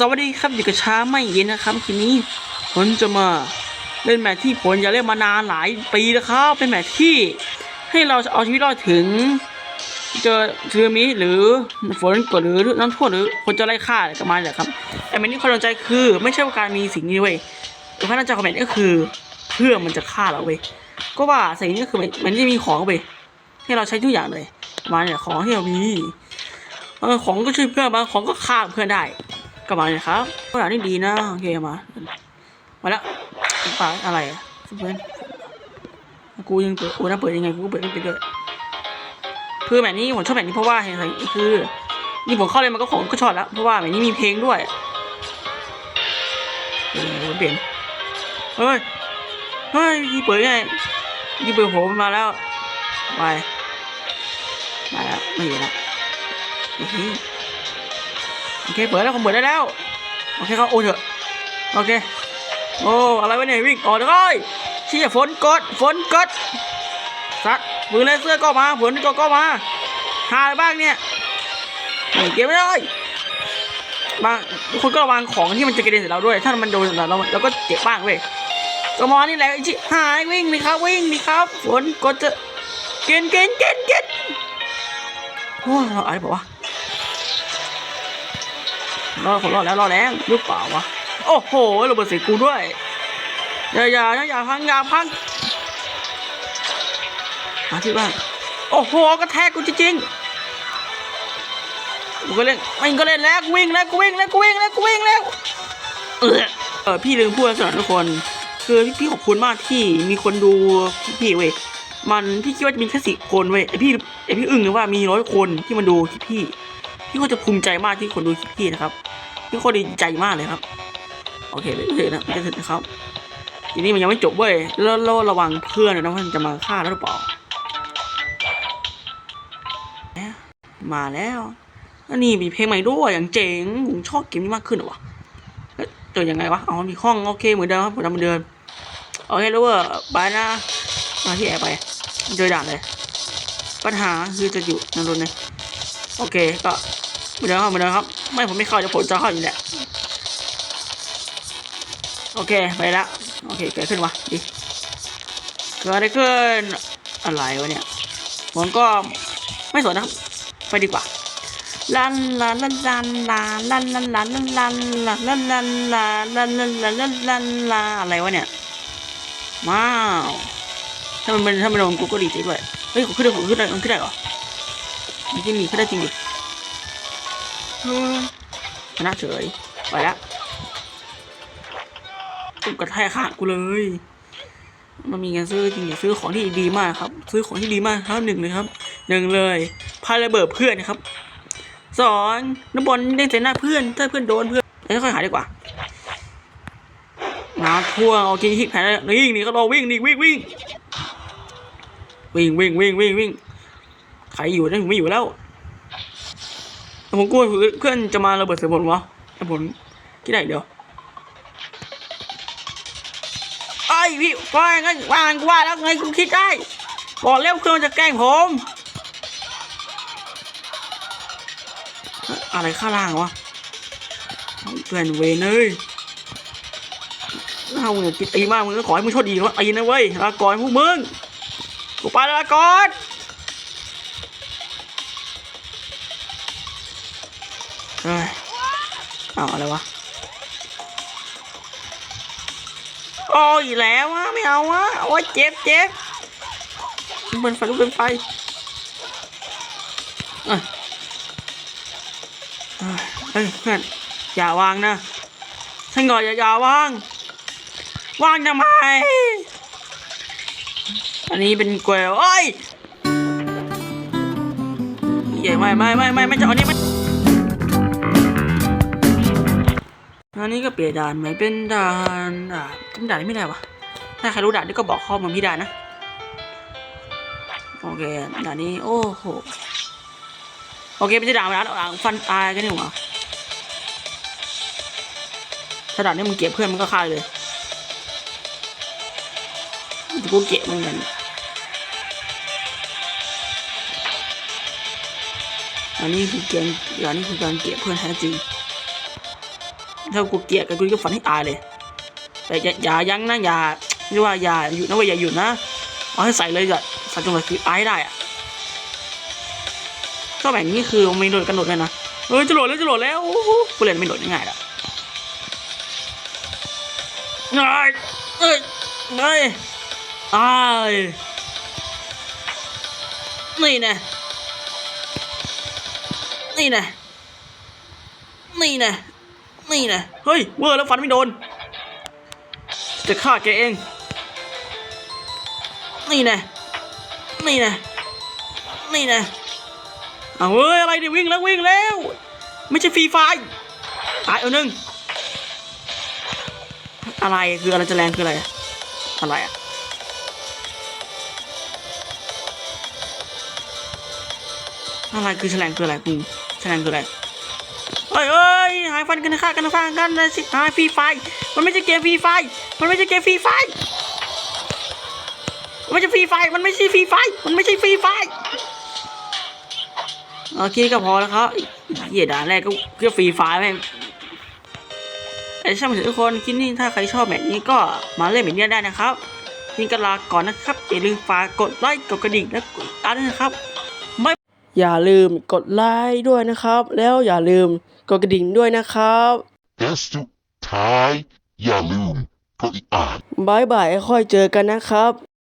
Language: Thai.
สวัสดีครับอยู่กับช้าไม่เย็นนะครับทีนี้ผมจะมาเล่นแมทที่ผมอยากเล่นมานานหลายปีแล้วครับเป็นแมทที่ให้เราเอาชีวิตรอดถึง เจอซึนามิหรือฝนตกหรือน้ำท่วมหรือคนจะไล่ฆ่าอะไรประมาณนี้แหละครับแต่แมทนี้ความสนใจคือไม่ใช่ว่าการมีสิ่งนี้เว้ยแต่ความน่าจะคอมเมนต์ก็คือเพื่อมันจะฆ่าเราเว้ยก็ว่าสิ่งนี้ก็คือมันมันจะมีของเว้ยให้เราใช้ทุกอย่างเลยประมาณเนี่ยของที่เรามีของก็ช่วยเพื่อนบางของก็ฆ่าเพื่อนได้ ก็มาเลยครับก็อย่างนี้ดีนะโอเคมา มาแล้วปาอะไรอะเพื่อนกูยังเปิดกูน่าเปิดยังไงกูก็เปิดไม่เป็นด้วยคือแบบนี้ผมชอบแบบนี้เพราะว่าเห็นไหมคือนี่ผมเข้าเลยมันก็ของก็ชอบแล้วเพราะว่าแบบนี้มีเพลงด้วยเออเปลี่ยนเฮ้ยเฮ้ยยี่เปิดไงยี่เปิดผมมาแล้วไปมาแล้วไม่เห็นละ โอเคเปิดแล้วผมเปิดได้แล้วโอเคเขาโอนเถอะโอเคโอ้อะไรวะเนี่ยวิ่งออกเลยเชี่ยฝนกดฝนกดสัตว์มือเลเซอร์ก็มาฝนก็ก็มาหาอะไรบ้างเนี่ยเก็บไม่ได้บางคนก็ระวังของที่มันจะกระเด็นใส่เราด้วย ถ้ามันโดนเราเราก็เจ็บบ้างเว้ยกมอนี่แหละไอ้ชิหายวิ่งดิครับวิ่งดิครับฝนกดจะเกณฑ์เกณฑ์เกณฑ์เกณฑ์โอ้เราอะไรบอกว่า รอดผมรอดแล้วรอดแล้วหรือเปล่าวะ โอ้โหระเบิดใส่กูด้วยอย่าอย่าอย่าพังอย่าพังหาที่บ้านโอ้โหกระแทกกูจริงๆกูก็เล่นไม่งก็เล่นแล้ววิ่งแล้วกูวิ่งแล้วกูวิ่งแล้วกูวิ่งแล้วเออเออพี่ลืมพูดสำหรับทุกคน คือพี่ขอบคุณมากที่มีคนดูพี่เว้ยมันพี่คิดว่าจะมีแค่สิบคนเว้ยไอพี่ไอพี่อึ้งเลยว่ามีร้อยคนที่มาดูคลิปพี่ พี่ก็จะภูมิใจมากที่คนดูคลิปพี่นะครับพี่ก็ดีใจมากเลยครับ โอเคไปเลยนะไปเถอะนะครับทีนี้มันยังไม่จบเว้ยแล้วแล้วระวังเพื่อนนะว่ามันจะมาฆ่าแล้วหรือเปล่ามาแล้วอันนี้มีเพลงใหม่ด้วยอย่างเจ๋งผมชอบเกมนี้มากขึ้นหรอวะเอ๊ะเจอยังไงวะอ๋อมีห้องโอเคเหมือนเดิมครับผมทำเหมือนเดิมโอเคแล้วเว่าบายนะมาที่แอร์ไปเจอด่านเลย ปัญหาคือจะอยู่นั่นรถเลยโอเคก็ เหมือนเดิมครับเหมือนเดิมครับ ไม่ผมไม่เข้าจะผมจะเข้าอยู่แหละโอเคไปและโอเคเกิดขึ้นวะดีเกิดอะไรขึ้นอะไรวะเนี่ยผมก็ไม่สนนะครับ ไปดีกว่าลันลันลันลันลาลันลันลันลันลันลันลันลันลาลันลันลันลันลันลาอะไรวะเนี่ยว้าวถ้ามันถ้ามันลงกูก็ดีใจด้วยเฮ้ยผมขึ้นได้ผมขึ้นได้มันขึ้นได้เหรอมันจะมีขึ้นได้จริงดิ ชนะเฉย ไปละกูกระแทกขากูเลย มันมีเงินซื้อจริงๆซื้อของที่ดีมากครับ ซื้อของที่ดีมากครับหนึ่งเลยครับหนึ่งเลยพายระเบิดเพื่อนนะครับสองน้ำบอลเด้งใส่หน้าเพื่อนถ้าเพื่อนโดนเพื่อนเอ้ยค่อยหาดีกว่าน้ำท่วงโอเคฮิตแผนวิ่งนี่ก็รอวิ่งนี่วิ่งวิ่งวิ่งวิ่งวิ่งวิ่งวิ่งใครอยู่นั่นผมไม่อยู่แล้ว แต่ผมกลัวเพื่อนจะมาระเบิดใส่ผมวะแต่ผมคิดได้เดี๋ยวไอ้พี่ว่าไงว่าไงกว่าแล้วไงกูคิดได้บอกเร็วเพื่อนจะแกล้งผมอะไรข้างล่างวะเพื่อนเวนเอ้ยถ้ามึงกินตีมากมึงก็ขอให้มึงโชคดีว่าตีนะเว้ยลาก่อนพวกมึงกูไปแล้วลาก่อน เอาอะไรวะโอ้ยแล้ววะไม่เอาวะโอ้ยเจ็บเจ็บลูกเป็นไฟลูกเป็นไฟเฮ้ยเพื่อนอย่าวางนะฉันก่อนอย่าอย่าวางวางทำไมอันนี้เป็นแกวเอ้ยใหญ่ไม่ไม่ไม่ไม่ไม่จะเอาอันนี้ไม่ อันนี้ก็เปลี่ยนด่านไหมเป็นด่านอ่าจำด่านไม่ได้วะถ้าใครรู้ด่านนี่ก็บอกข้อมูลพี่ได้นนะโอเคด่านนี้โอ้โหโอเคไม่ใช่ด่านด่านด่านฟันตายกันนี่หว่าถ้าด่านนี้มึงเก็บเพื่อนมันก็ฆ่าเลยกูเก็บมือนกันอันนี้คือเกมอันนี้คือการเก็บเพื่อนแท้จริง ถ้ากูเกลียดกันกูจะฟันให้ตายเลย แต่อย่ายั้งนะอย่าเรียกว่าอย่าหยุดนะเว้ยอย่าหยุดนะเอาให้ใส่เลยจ้ะใส่จนกว่าคือตายได้อะก็แบบนี้คือไม่โดดกระโดดเลยนะเฮ้ยจะโหลดแล้วจะโหลดแล้วโอ้โหกูเล่นไม่โหลดง่ายๆละเอ้ยเอ้ยเอ้ยอ้ายนี่นะนี่นะนี่นะ นี่นะเฮ้ยเวอร์แล้วฟันไม่โดน จะฆ่าแกเอง นี่นะนี่นะนี่นะเอาเฮ้ยอะไรเนี่ยวิ่งแล้ววิ่งแล้ว ไม่ใช่ฟรีไฟร์ตายเอาหนึ่งอะไรคืออะไรจะแรงคืออะไรอะอะไรอะอะไรคือแฉลงคืออะไรคุณแฉลงคืออะไร เฮ้ยเฮ้ยหายฟันกันฆ่ากันนะฟังกันนะสิหายฟรีไฟ มันไม่ใช่เกมฟรีไฟ มันไม่ใช่เกมฟรีไฟ มันไม่ใช่ฟรีไฟ มันไม่ใช่ฟรีไฟ มันไม่ใช่ฟรีไฟโอเคก็พอแล้วครับเหี้ยด่าแรกก็เพื่อฟรีไฟแม่งแต่ช่างมันทุกคนคลิปนี้ถ้าใครชอบแบบนี้ก็มาเล่นแบบนี้ได้นะครับทีนี้ก็ลาก่อนนะครับอย่าลืมฝากกดไลค์กดกระดิ่งและกดติดตามด้วยนะครับ อย่าลืมกดไลค์ด้วยนะครับ แล้วอย่าลืมกดกระดิ่งด้วยนะครับ และสุดท้ายอย่าลืมกดอีกอ่าน บายบายค่อยเจอกันนะครับ